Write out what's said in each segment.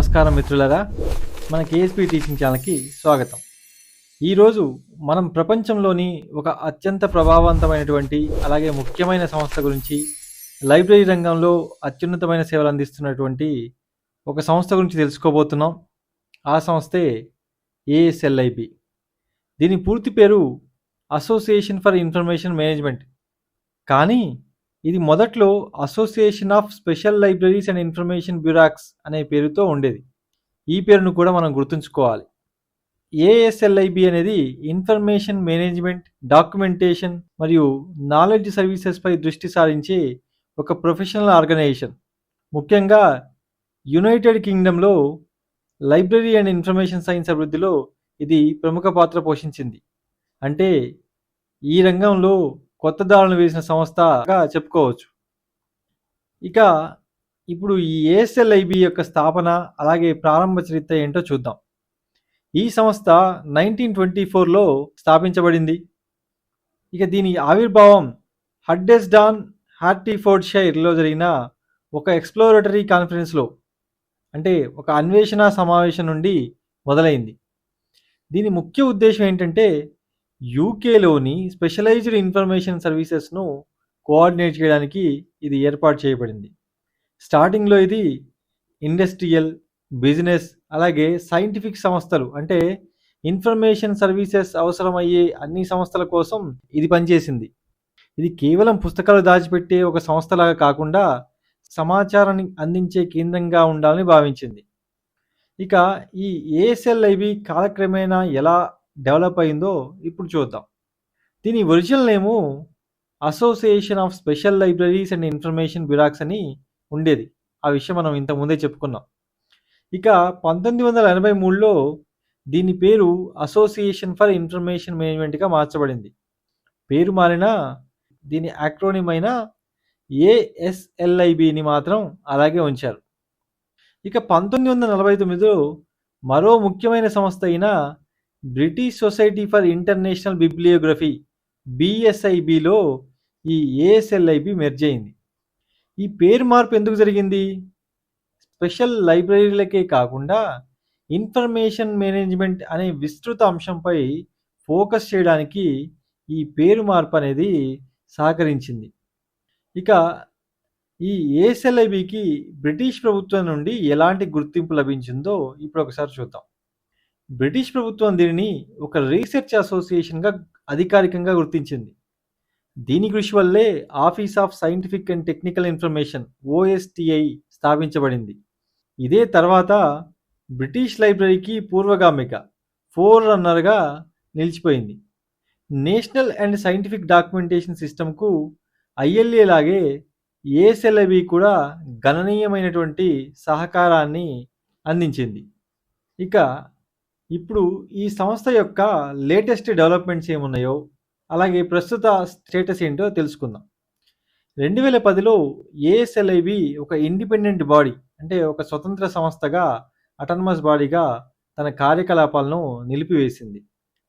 నమస్కారం మిత్రులరా. మన కేఎస్పి టీచింగ్ ఛానల్కి స్వాగతం. ఈరోజు మనం ప్రపంచంలోని ఒక అత్యంత ప్రభావవంతమైనటువంటి అలాగే ముఖ్యమైన సంస్థ గురించి లైబ్రరీ రంగంలో అత్యున్నతమైన సేవలు అందిస్తున్నటువంటి ఒక సంస్థ గురించి తెలుసుకోబోతున్నాం. ఆ సంస్థే ఏఎస్ఎల్ఐబి దీని పూర్తి పేరు అసోసియేషన్ ఫర్ ఇన్ఫర్మేషన్ మేనేజ్మెంట్ కానీ ఇది మొదట్లో association of special libraries and information bureaux అనే పేరుతో ఉండేది. ఈ పేరును కూడా మనం గుర్తుంచుకోవాలి. ఏఎస్ఎల్ఐబి అనేది ఇన్ఫర్మేషన్ మేనేజ్మెంట్ డాక్యుమెంటేషన్ మరియు నాలెడ్జ్ సర్వీసెస్పై దృష్టి సారించే ఒక ప్రొఫెషనల్ ఆర్గనైజేషన్ ముఖ్యంగా యునైటెడ్ కింగ్డమ్లో లైబ్రరీ అండ్ ఇన్ఫర్మేషన్ సైన్స్ అభివృద్ధిలో ఇది ప్రముఖ పాత్ర పోషించింది. అంటే ఈ రంగంలో కొత్త దారులు వేసిన సంస్థగా చెప్పుకోవచ్చు. ఇక ఇప్పుడు ఈ ఏఎస్ఎల్ఐబి యొక్క స్థాపన అలాగే ప్రారంభ చరిత్ర ఏంటో చూద్దాం. ఈ సంస్థ నైన్టీన్ ట్వంటీ ఫోర్లో స్థాపించబడింది. ఇక దీని ఆవిర్భావం హడ్డెస్డాన్ హార్టీఫోర్డ్ షైర్లో జరిగిన ఒక ఎక్స్ప్లోరేటరీ కాన్ఫరెన్స్లో అంటే ఒక అన్వేషణ సమావేశం నుండి మొదలైంది. దీని ముఖ్య ఉద్దేశం ఏంటంటే యూకేలోని స్పెషలైజ్డ్ ఇన్ఫర్మేషన్ సర్వీసెస్ను కోఆర్డినేట్ చేయడానికి ఇది ఏర్పాటు చేయబడింది. స్టార్టింగ్లో ఇది ఇండస్ట్రియల్ బిజినెస్ అలాగే సైంటిఫిక్ సంస్థలు అంటే ఇన్ఫర్మేషన్ సర్వీసెస్ అవసరమయ్యే అన్ని సంస్థల కోసం ఇది పనిచేసింది. ఇది కేవలం పుస్తకాలు దాచిపెట్టే ఒక సంస్థలాగా కాకుండా సమాచారాన్ని అందించే కేంద్రంగా ఉండాలని భావించింది. ఇక ఈ ఏఎస్ఎల్ఐబి కాలక్రమేణా ఎలా డెవలప్ అయిందో ఇప్పుడు చూద్దాం. దీని original name association of special libraries and information bureaux అని ఉండేది. ఆ విషయం మనం ఇంతకుముందే ముందే చెప్పుకున్నాం. ఇక పంతొమ్మిది వందల ఎనభై మూడులో దీని పేరు అసోసియేషన్ ఫర్ ఇన్ఫర్మేషన్ మేనేజ్మెంట్గా మార్చబడింది. పేరు మారిన దీని యాక్రోనిమ్ అయిన ఏఎస్ఎల్ఐబిని మాత్రం అలాగే ఉంచారు. ఇక పంతొమ్మిది వందల నలభై తొమ్మిదిలో మరో ముఖ్యమైన సంస్థ అయిన British society for international bibliography బిఎస్ఐబిలో ఈ ఏఎస్ఎల్ఐబి మెర్జ్ అయింది. ఈ పేరు మార్పు ఎందుకు జరిగింది? స్పెషల్ లైబ్రరీలకే కాకుండా ఇన్ఫర్మేషన్ మేనేజ్మెంట్ అనే విస్తృత అంశంపై ఫోకస్ చేయడానికి ఈ పేరు మార్పు అనేది సహకరించింది. ఇక ఈ ఏఎస్ఎల్ఐబికి బ్రిటిష్ ప్రభుత్వం నుండి ఎలాంటి గుర్తింపు లభించిందో ఇప్పుడు ఒకసారి చూద్దాం. బ్రిటిష్ ప్రభుత్వం దీనిని ఒక రీసెర్చ్ అసోసియేషన్గా అధికారికంగా గుర్తించింది. దీని కృషి వల్లే office of scientific and technical information OSTI స్థాపించబడింది. ఇదే తర్వాత బ్రిటిష్ లైబ్రరీకి పూర్వగామిక ఫోర్ రన్నర్గా నిలిచిపోయింది. నేషనల్ అండ్ సైంటిఫిక్ డాక్యుమెంటేషన్ సిస్టమ్కు ఐఎల్ఏ లాగే ఏఎస్ఎల్ఐబి కూడా గణనీయమైనటువంటి సహకారాన్ని అందించింది. ఇక ఇప్పుడు ఈ సంస్థ యొక్క లేటెస్ట్ డెవలప్మెంట్స్ ఏమున్నాయో అలాగే ప్రస్తుత స్టేటస్ ఏంటో తెలుసుకుందాం. రెండు వేల పదిలో ఏఎస్ఎల్ఐబి ఒక ఇండిపెండెంట్ బాడీ అంటే ఒక స్వతంత్ర సంస్థగా అటానమస్ బాడీగా తన కార్యకలాపాలను నిలిపివేసింది.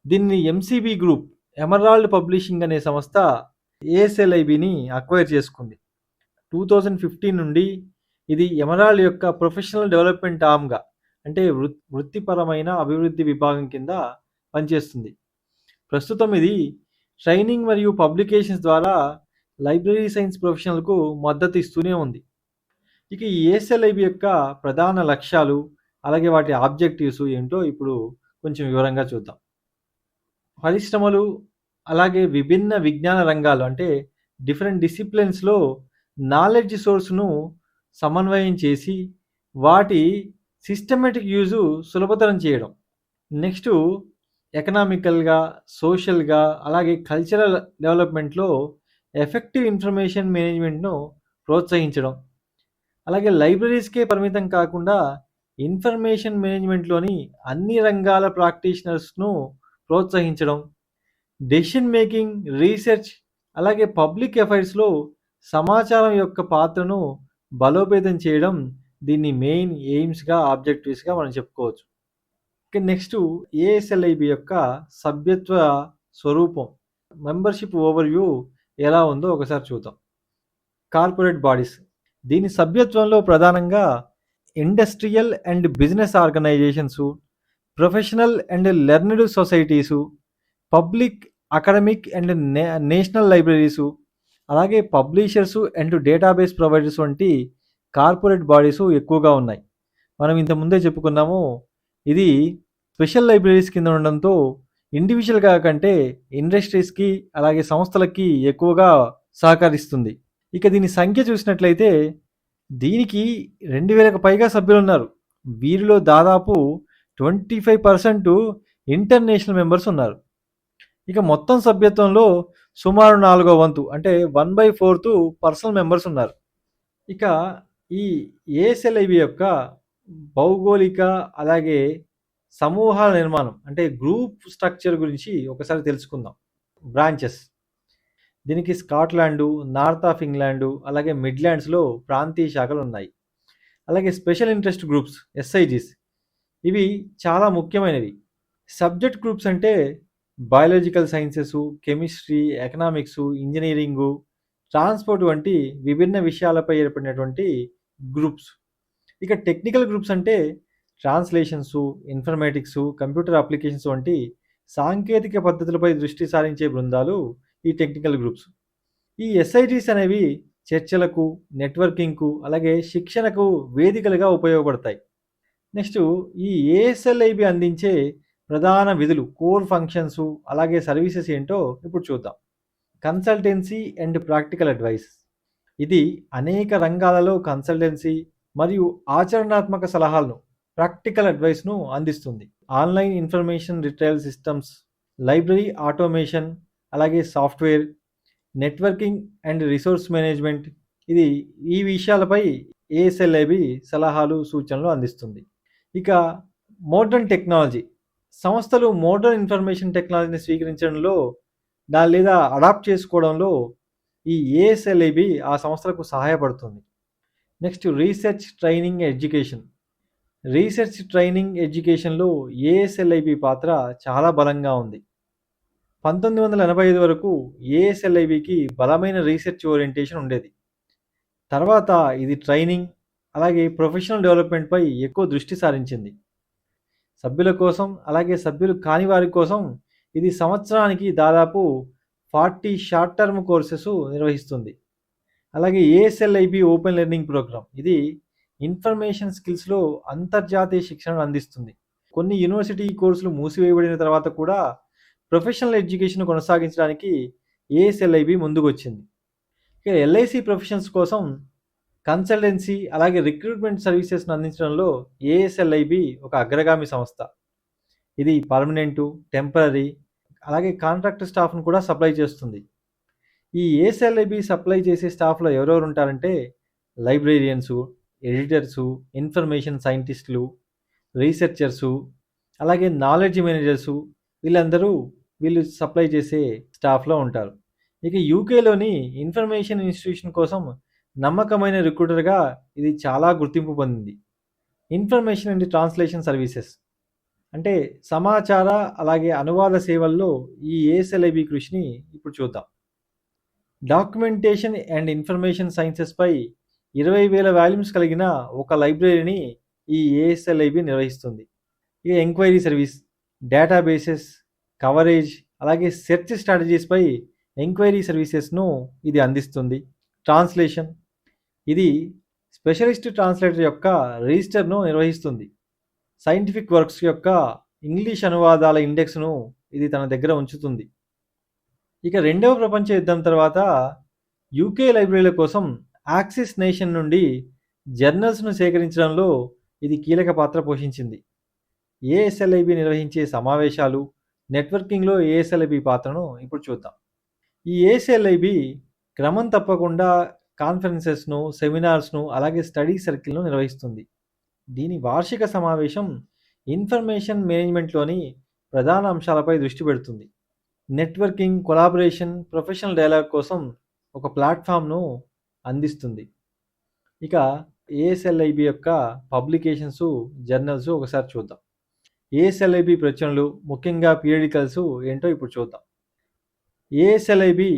దీన్ని ఎంసీబీ గ్రూప్ ఎమరాల్డ్ పబ్లిషింగ్ అనే సంస్థ ఏఎస్ఎల్ఐబిని అక్వైర్ చేసుకుంది. టూ థౌజండ్ ఫిఫ్టీన్ నుండి ఇది ఎమరాల్డ్ యొక్క ప్రొఫెషనల్ డెవలప్మెంట్ ఆమ్గా అంటే వృ వృత్తిపరమైన అభివృద్ధి విభాగం కింద పనిచేస్తుంది. ప్రస్తుతం ఇది ట్రైనింగ్ మరియు పబ్లికేషన్స్ ద్వారా లైబ్రరీ సైన్స్ ప్రొఫెషనల్కు మద్దతు ఇస్తూనే ఉంది. ఇక ఈ ఏఎస్ఎల్ఐబి యొక్క ప్రధాన లక్ష్యాలు అలాగే వాటి ఆబ్జెక్టివ్స్ ఏంటో ఇప్పుడు కొంచెం వివరంగా చూద్దాం. పరిశ్రమలు అలాగే విభిన్న విజ్ఞాన రంగాలు అంటే డిఫరెంట్ డిసిప్లిన్స్లో నాలెడ్జ్ సోర్స్ను సమన్వయం చేసి వాటి సిస్టమేటిక్ యూజు సులభతరం చేయడం. నెక్స్ట్ ఎకనామికల్గా సోషల్గా అలాగే కల్చరల్ డెవలప్మెంట్లో ఎఫెక్టివ్ ఇన్ఫర్మేషన్ మేనేజ్మెంట్ను ప్రోత్సహించడం. అలాగే లైబ్రరీస్కే పరిమితం కాకుండా ఇన్ఫర్మేషన్ మేనేజ్మెంట్లోని అన్ని రంగాల ప్రాక్టీషనర్స్ను ప్రోత్సహించడం. డెసిషన్ మేకింగ్ రీసెర్చ్ అలాగే పబ్లిక్ అఫైర్స్లో సమాచారం యొక్క పాత్రను బలోపేతం చేయడం దీన్ని మెయిన్ ఎయిమ్స్గా ఆబ్జెక్టివ్స్గా మనం చెప్పుకోవచ్చు. ఇక నెక్స్ట్ ఏఎస్ఎల్ఐబి యొక్క సభ్యత్వ స్వరూపం మెంబర్షిప్ ఓవర్వ్యూ ఎలా ఉందో ఒకసారి చూద్దాం. కార్పొరేట్ బాడీస్ దీని సభ్యత్వంలో ప్రధానంగా industrial and business organisations professional and learned societies public academic and నే నేషనల్ లైబ్రరీసు అలాగే పబ్లిషర్సు అండ్ డేటాబేస్ ప్రొవైడర్స్ వంటి కార్పొరేట్ బాడీస్ ఎక్కువగా ఉన్నాయి. మనం ఇంత ముందే చెప్పుకున్నాము ఇది స్పెషల్ లైబ్రరీస్ కింద ఉండడంతో ఇండివిజువల్గా కంటే ఇండస్ట్రీస్కి అలాగే సంస్థలకి ఎక్కువగా సహకరిస్తుంది. ఇక దీని సంఖ్య చూసినట్లయితే దీనికి రెండు వేలకు పైగా సభ్యులు ఉన్నారు వీరిలో దాదాపు twenty five percent international members ఉన్నారు. ఇక మొత్తం సభ్యత్వంలో సుమారు నాలుగో వంతు అంటే one by fourth personal members ఉన్నారు. ఇక ఈ ఏఎస్ఎల్ఐబి యొక్క భౌగోళిక అలాగే సమూహాల నిర్మాణం అంటే గ్రూప్ స్ట్రక్చర్ గురించి ఒకసారి తెలుసుకుందాం. బ్రాంచెస్. దీనికి స్కాట్లాండు నార్త్ ఆఫ్ ఇంగ్లాండు అలాగే మిడ్లాండ్స్లో ప్రాంతీయ శాఖలు ఉన్నాయి. అలాగే స్పెషల్ ఇంట్రెస్ట్ గ్రూప్స్ ఎస్ఐజీస్. ఇవి చాలా ముఖ్యమైనవి. సబ్జెక్ట్ గ్రూప్స్ అంటే biological sciences chemistry economics engineering transport వంటి విభిన్న విషయాలపై ఏర్పడినటువంటి గ్రూప్స్ ఇక టెక్నికల్ గ్రూప్స్ అంటే ట్రాన్స్లేషన్స్ ఇన్ఫర్మేటిక్స్ కంప్యూటర్ అప్లికేషన్స్ వంటి సాంకేతిక పద్ధతులపై దృష్టి సారించే బృందాలు ఈ టెక్నికల్ గ్రూప్స్ ఈ ఎస్ఐటీస్ అనేవి చర్చలకు నెట్వర్కింగ్కు అలాగే శిక్షణకు వేదికలుగా ఉపయోగపడతాయి. నెక్స్ట్ ఈ ఏఎస్ఎల్ఐబి అందించే ప్రధాన విధులు కోర్ ఫంక్షన్స్ అలాగే సర్వీసెస్ ఏంటో ఇప్పుడు చూద్దాం. కన్సల్టెన్సీ అండ్ ప్రాక్టికల్ అడ్వైస్ ఇది అనేక రంగాలలో కన్సల్టెన్సీ మరియు ఆచరణాత్మక సలహాలను ప్రాక్టికల్ అడ్వైస్ను అందిస్తుంది. Online information retail systems library automation అలాగే software networking and resource management ఇది ఈ విషయాలపై ఏఎస్ఎల్ఐబి సలహాలు సూచనలు అందిస్తుంది. ఇక మోడర్న్ టెక్నాలజీ. సంస్థలు మోడర్న్ ఇన్ఫర్మేషన్ టెక్నాలజీని స్వీకరించడంలో దాని లేదా అడాప్ట్ చేసుకోవడంలో ఈ ఏఎస్ఎల్ఐబి ఆ సంస్థలకు సహాయపడుతుంది. Next research training education research training ఎడ్యుకేషన్లో ఏఎస్ఎల్ఐబి పాత్ర చాలా బలంగా ఉంది. పంతొమ్మిది వందల ఎనభై ఐదు వరకు ఏఎస్ఎల్ఐబికి బలమైన రీసెర్చ్ ఓరియంటేషన్ ఉండేది. తర్వాత ఇది ట్రైనింగ్ అలాగే ప్రొఫెషనల్ డెవలప్మెంట్పై ఎక్కువ దృష్టి సారించింది. సభ్యుల కోసం అలాగే సభ్యులు కాని వారి కోసం ఇది సంవత్సరానికి దాదాపు ఫార్టీ షార్ట్ టర్మ్ కోర్సెస్ నిర్వహిస్తుంది. అలాగే ఏఎస్ఎల్ఐబి ఓపెన్ లెర్నింగ్ ప్రోగ్రామ్ ఇది ఇన్ఫర్మేషన్ స్కిల్స్లో అంతర్జాతీయ శిక్షణను అందిస్తుంది. కొన్ని యూనివర్సిటీ కోర్సులు మూసివేయబడిన తర్వాత కూడా ప్రొఫెషనల్ ఎడ్యుకేషన్ కొనసాగించడానికి ఏఎస్ఎల్ఐబి ముందుకొచ్చింది. ఇక ఎల్ఐసి ప్రొఫెషన్స్ కోసం కన్సల్టెన్సీ అలాగే రిక్రూట్మెంట్ సర్వీసెస్ను అందించడంలో ఏఎస్ఎల్ఐబి ఒక అగ్రగామి సంస్థ. ఇది పర్మనెంటు టెంపరీ అలాగే కాంట్రాక్ట్ స్టాఫ్ను కూడా సప్లై చేస్తుంది. ఈ ఏఎస్ఎల్ఐబి సప్లై చేసే స్టాఫ్లో ఎవరెవరు ఉంటారంటే లైబ్రేరియన్సు ఎడిటర్సు ఇన్ఫర్మేషన్ సైంటిస్టులు రీసెర్చర్సు అలాగే నాలెడ్జ్ మేనేజర్సు వీళ్ళందరూ వీళ్ళు సప్లై చేసే స్టాఫ్లో ఉంటారు. ఇక యూకేలోని ఇన్ఫర్మేషన్ ఇన్స్టిట్యూషన్ కోసం నమ్మకమైన రిక్రూటర్గా ఇది చాలా గుర్తింపు పొందింది. Information and translation services. అంటే సమాచార అలాగే అనువాద సేవల్లో ఈ ఏఎస్ఎల్ఐబి కృషిని ఇప్పుడు చూద్దాం. డాక్యుమెంటేషన్ అండ్ ఇన్ఫర్మేషన్ సైన్సెస్పై ఇరవై వేల వాల్యూమ్స్ కలిగిన ఒక లైబ్రరీని ఈ ఏఎస్ఎల్ఐబి నిర్వహిస్తుంది. ఇక ఎంక్వైరీ సర్వీస్ డేటాబేసెస్ కవరేజ్ అలాగే సెర్చ్ స్ట్రాటజీస్పై ఎంక్వైరీ సర్వీసెస్ను ఇది అందిస్తుంది. ట్రాన్స్లేషన్ ఇది స్పెషలిస్ట్ ట్రాన్స్లేటర్ యొక్క రిజిస్టర్ను నిర్వహిస్తుంది. సైంటిఫిక్ వర్క్స్ యొక్క ఇంగ్లీష్ అనువాదాల ఇండెక్స్ను ఇది తన దగ్గర ఉంచుతుంది. ఇక రెండవ ప్రపంచ యుద్ధం తర్వాత యూకే లైబ్రరీల కోసం యాక్సిస్ నేషన్ నుండి జర్నల్స్ను సేకరించడంలో ఇది కీలక పాత్ర పోషించింది. ఏఎస్ఎల్ఐబి నిర్వహించే సమావేశాలు నెట్వర్కింగ్లో ఏఎస్ఎల్ఐబి పాత్రను ఇప్పుడు చూద్దాం. ఈ ఏఎస్ఎల్ఐబి క్రమం తప్పకుండా కాన్ఫరెన్సెస్ను సెమినార్స్ను అలాగే స్టడీ సర్కిల్ను నిర్వహిస్తుంది. దీని వార్షిక సమావేశం ఇన్ఫర్మేషన్ మేనేజ్మెంట్లోని ప్రధాన అంశాలపై దృష్టి పెడుతుంది. నెట్వర్కింగ్ కొలాబరేషన్ ప్రొఫెషనల్ డైలాగ్ కోసం ఒక ప్లాట్ఫామ్ను అందిస్తుంది. ఇక ఏఎస్ఎల్ఐబి యొక్క పబ్లికేషన్స్ జర్నల్స్ ఒకసారి చూద్దాం. ఏఎస్ఎల్ఐబి ప్రచురణలు ముఖ్యంగా పీరియడికల్స్ ఏంటో ఇప్పుడు చూద్దాం. ఏఎస్ఎల్ఐబి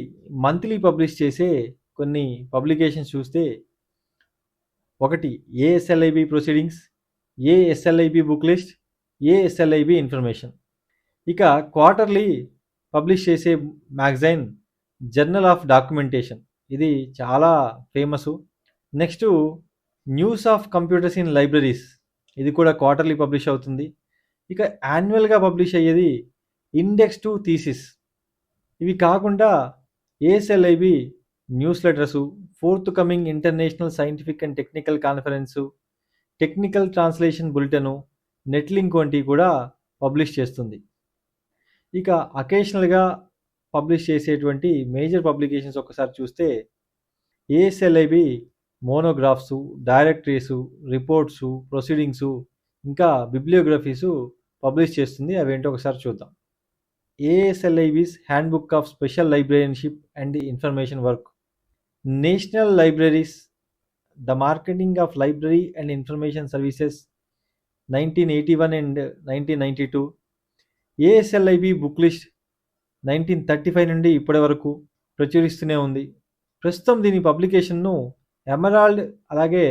మంత్లీ పబ్లిష్ చేసే కొన్ని పబ్లికేషన్స్ చూస్తే ఒకటి ASLIB proceedings ASLIB book list ASLIB information ఇక క్వార్టర్లీ పబ్లిష్ చేసే మ్యాగజైన్ జర్నల్ ఆఫ్ డాక్యుమెంటేషన్ ఇది చాలా famous next news of computers in libraries ఇది కూడా క్వార్టర్లీ పబ్లిష్ అవుతుంది. ఇక యాన్యువల్గా పబ్లిష్ అయ్యేది ఇండెక్స్ టు థీసిస్ ఇవి కాకుండా ASLIB newsletters forthcoming international scientific and technical conference technical translation bulletin Netlink వంటివి కూడా పబ్లిష్ చేస్తుంది. ఇక అకేషనల్గా పబ్లిష్ చేసేటువంటి మేజర్ పబ్లికేషన్స్ ఒకసారి చూస్తే ఏఎస్ఎల్ఐబి మోనోగ్రాఫ్సు డైరెక్టరీసు రిపోర్ట్సు ప్రొసీడింగ్సు ఇంకా బిబ్లియోగ్రఫీసు పబ్లిష్ చేస్తుంది. అవేంటో ఒకసారి చూద్దాం. ASLIB's handbook of special librarianship and information work. National libraries the marketing of library and information services nineteen eighty one and nineteen ninety two ASLIB book list nineteen thirty five నుండి ఇప్పటి వరకు ప్రచురిస్తూనే ఉంది. ప్రస్తుతం దీని పబ్లికేషన్ను ఎమరాల్డ్ అలాగే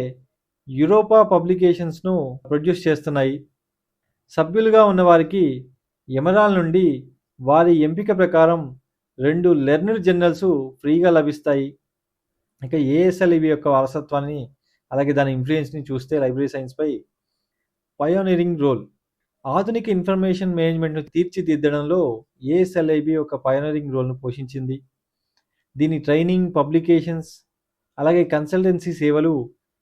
Europa పబ్లికేషన్స్ను ప్రొడ్యూస్ చేస్తున్నాయి. సభ్యులుగా ఉన్నవారికి ఎమరాల్ నుండి వారి ఎంపిక ప్రకారం రెండు లెర్నర్ జర్నల్స్ ఫ్రీగా లభిస్తాయి. ఇక ఏఎస్ఎల్ఈబి యొక్క వారసత్వాన్ని అలాగే దాని ఇన్ఫ్లుయెన్స్ని చూస్తే లైబ్రరీ సైన్స్పై పయోనీరింగ్ రోల్ ఆధునిక ఇన్ఫర్మేషన్ మేనేజ్మెంట్ను తీర్చిదిద్దడంలో ఏఎస్ఎల్ఐబి ఒక పయోనీరింగ్ రోల్ను పోషించింది. దీని ట్రైనింగ్ పబ్లికేషన్స్ అలాగే కన్సల్టెన్సీ సేవలు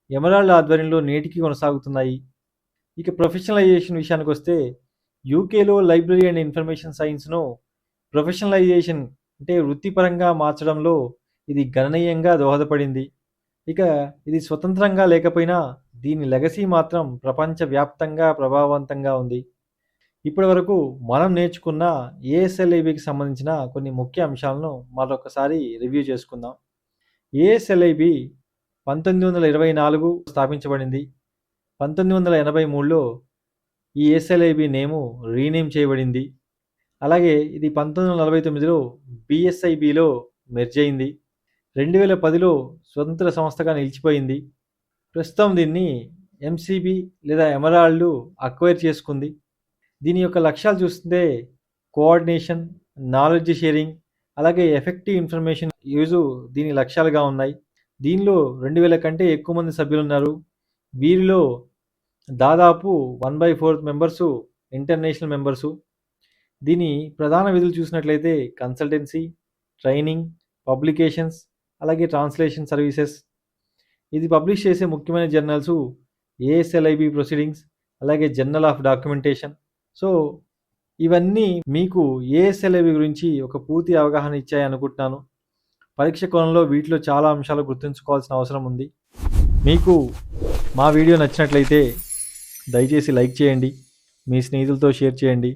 ఎమరాల్డ్ ఆధ్వర్యంలో నేటికి కొనసాగుతున్నాయి. ఇక ప్రొఫెషనలైజేషన్ విషయానికి వస్తే యూకేలో లైబ్రరీ అండ్ ఇన్ఫర్మేషన్ సైన్స్ను ప్రొఫెషనలైజేషన్ అంటే వృత్తిపరంగా మార్చడంలో ఇది గణనీయంగా దోహదపడింది. ఇక ఇది స్వతంత్రంగా లేకపోయినా దీని లెగసీ మాత్రం ప్రపంచవ్యాప్తంగా ప్రభావవంతంగా ఉంది. ఇప్పటి వరకు మనం నేర్చుకున్న ఏఎస్ఎల్ఐబికి సంబంధించిన కొన్ని ముఖ్య అంశాలను మరొకసారి రివ్యూ చేసుకుందాం. ఏఎస్ఎల్ఐబి పంతొమ్మిది వందల ఇరవై నాలుగు స్థాపించబడింది. పంతొమ్మిది వందల ఎనభై మూడులో ఈ ఎస్ఎల్ఐబి నేము రీనేమ్ చేయబడింది. అలాగే ఇది పంతొమ్మిది వందల నలభై తొమ్మిదిలో బిఎస్ఐబిలో మెర్జ్ అయింది. రెండు వేల పదిలో స్వతంత్ర సంస్థగా నిలిచిపోయింది. ప్రస్తుతం దీన్ని ఎంసీబీ లేదా ఎమరాల్డ్ అక్వైర్ చేసుకుంది. దీని యొక్క లక్ష్యాలు చూస్తుంటే కోఆర్డినేషన్ నాలెడ్జ్ షేరింగ్ అలాగే ఎఫెక్టివ్ ఇన్ఫర్మేషన్ యూజు దీని లక్ష్యాలుగా ఉన్నాయి. దీనిలో రెండు వేల కంటే ఎక్కువ మంది సభ్యులు ఉన్నారు వీరిలో దాదాపు one by fourth members international members. దీని ప్రధాన విధులు చూసినట్లయితే కన్సల్టెన్సీ ట్రైనింగ్ పబ్లికేషన్స్ అలాగే ట్రాన్స్లేషన్ సర్వీసెస్ ఇది పబ్లిష్ చేసే ముఖ్యమైన జర్నల్స్ ఏఎస్ఎల్ఐబి ప్రొసీడింగ్స్ అలాగే జర్నల్ ఆఫ్ డాక్యుమెంటేషన్ సో ఇవన్నీ మీకు ఏఎస్ఎల్ఐబి గురించి ఒక పూర్తి అవగాహన ఇచ్చాయి అనుకుంటున్నాను. పరీక్ష కోణంలో వీటిలో చాలా అంశాలు గుర్తుంచుకోవాల్సిన అవసరం ఉంది. మీకు మా వీడియో నచ్చినట్లయితే దయచేసి లైక్ చేయండి మీ స్నేహితులతో షేర్ చేయండి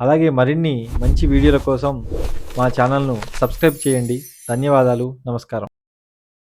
అలాగే మరిన్ని మంచి వీడియోల కోసం మా ఛానల్ను సబ్స్క్రైబ్ చేయండి. ధన్యవాదాలు. నమస్కారం.